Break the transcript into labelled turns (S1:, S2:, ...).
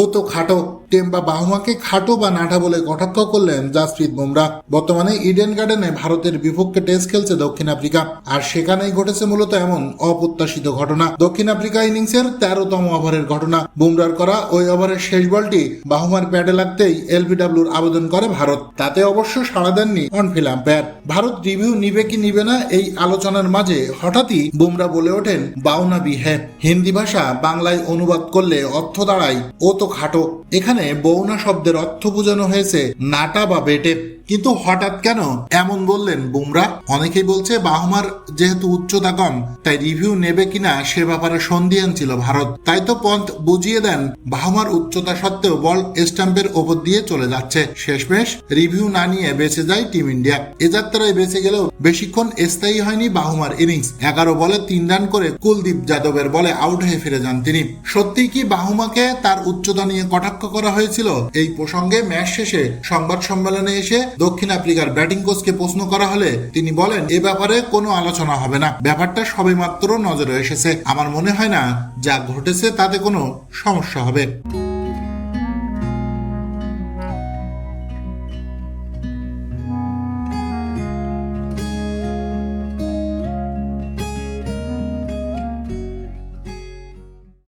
S1: ও তো খাটো টেম্বা বাহুমাকে খাটো বা নাটা বলে কটাক্ষ করলেন জাসপ্রীত বুমরা। বর্তমানে ইডেন গার্ডেনে ভারতের বিপক্ষে টেস্ট খেলছে দক্ষিণ আফ্রিকা। আর সেখানেই ঘটেছে মূলত এমন অপ্রত্যাশিত ঘটনা। দক্ষিণ আফ্রিকা ইনিংসের তেরোতম ওভারের ঘটনা। বুমরার করা ওই ওভারের শেষ বলটি বাহুমার প্যাডে লাগতেই এলবিডব্লিউর আবেদন করে ভারত। তাতে অবশ্য সাড়া দেননি অনফিল আম্পায়ার। ভারত রিভিউ নিবে কি নিবে না এই আলোচনার মাঝে হঠাৎই বুমরা বলে ওঠেন, বাউনা বিহে হিন্দি ভাষা বাংলায় অনুবাদ করলে অর্থ দাঁড়ায়। ও তো খাটো। এখানে বৌনা শব্দের অর্থ বোঝানো হয়েছে, নাটা বা বেটে। কিন্তু হঠাৎ কেন? এমন বললেন বুমরা। অনেকেই বলছে বাহমার যেহেতু উচ্চতা কম, তাই রিভিউ নেবে কিনা সে ব্যাপারে সন্দিহান ছিল ভারত। তাই তো পন্থ বুঝিয়ে দেন, বাহমার উচ্চতা সত্ত্বেও বল স্টাম্পের ওপর দিয়ে চলে যাচ্ছে। শেষমেশ রিভিউ না নিয়ে বেঁচে যায় টিম ইন্ডিয়া। এ যাত্রায় বেঁচে গেলেও বেশিক্ষণ স্থায়ী হয়নি বাহুমার ইনিংস। এগারো বলে তিন রান করে কুলদীপ যাদবের বলে আউট হয়ে ফিরে যান তিনি। সত্যিই কি বাহুমাকে তার উচ্চতা নিয়ে কটাক্ষ করা হয়েছিল। এই প্রসঙ্গে ম্যাচ শেষে সংবাদ সম্মেলনে এসে দক্ষিণ আফ্রিকার ব্যাটিং কোচকে প্রশ্ন করা হলে তিনি বলেন, এ ব্যাপারে কোনো আলোচনা হবে না। ব্যাপারটা সবেমাত্র নজরে এসেছে। আমার মনে হয় না যা ঘটেছে তাতে কোনো সমস্যা হবে।